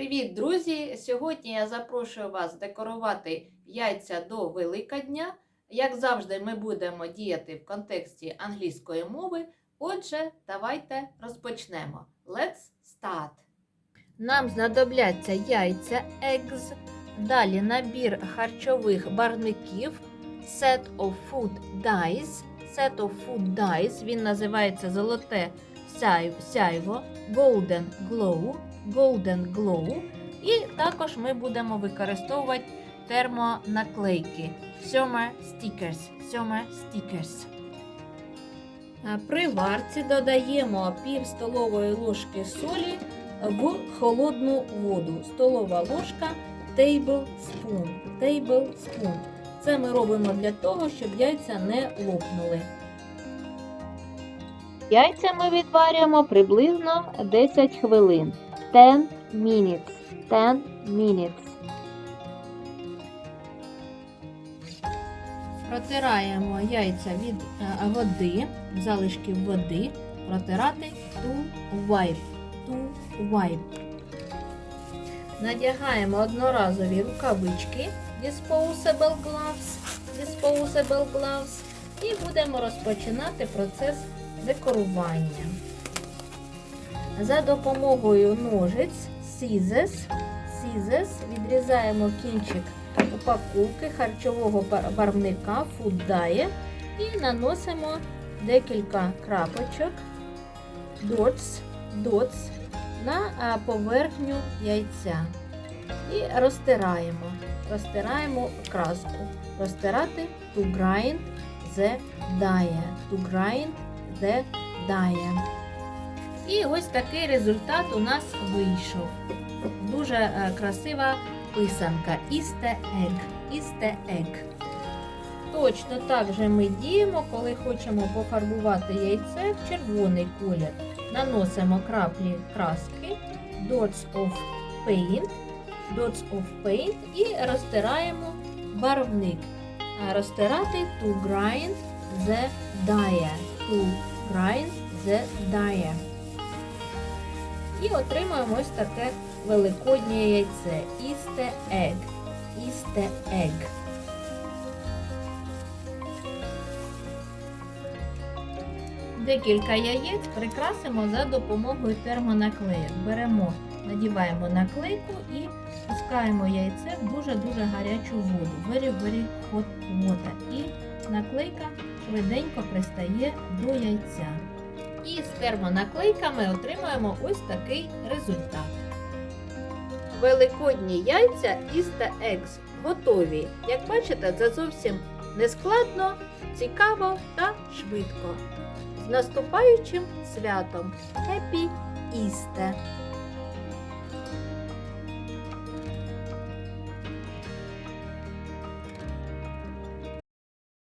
Привіт, друзі! Сьогодні я запрошую вас декорувати яйця до Великодня. Як завжди, ми будемо діяти в контексті англійської мови. Отже, давайте розпочнемо. Let's start! Нам знадобляться яйця eggs, далі набір харчових барвників, set of food dyes. Set of food dyes, він називається золоте сяй- сяйво, golden glow, golden glow. І також ми будемо використовувати термонаклейки Summer stickers. Summer stickers. При варці додаємо пів столової ложки солі в холодну воду. Столова ложка tablespoon. Tablespoon. Це ми робимо для того, щоб яйця не лопнули. Яйця ми відварюємо приблизно 10 хвилин. 10 minutes. 10 minutes. Протираємо яйця від е, води, залишків води. Протирати to wipe. To wipe. Надягаємо одноразові рукавички disposable gloves, disposable gloves і будемо розпочинати процес декорування. За допомогою ножиць scissors, scissors відрізаємо кінчик упаковки харчового бар- барвника Food Dye і наносимо декілька крапочок dots, dots на поверхню яйця. І розтираємо. Розтираємо краску. Розтирати to grind the dye. To grind the dye. І ось такий результат у нас вийшов. Дуже е, красива писанка. Easter egg. Easter egg. Точно так же ми діємо, коли хочемо пофарбувати яйце в червоний колір. Наносимо краплі краски, dots of paint, dots of paint і розтираємо барвник. Розтирати to grind the dye. To grind the dye. І отримаємо ось таке великоднє яйце. Easter egg. Easter egg. Декілька яєць прикрасимо за допомогою термонаклеїк. Беремо, надіваємо наклейку і пускаємо яйце в дуже-дуже гарячу воду. Very, very hot water. І наклейка швиденько пристає до яйця. І з термонаклейками отримаємо ось такий результат. Великодні яйця Easter Eggs готові. Як бачите, це зовсім не складно, цікаво та швидко. З наступаючим святом! Happy Easter!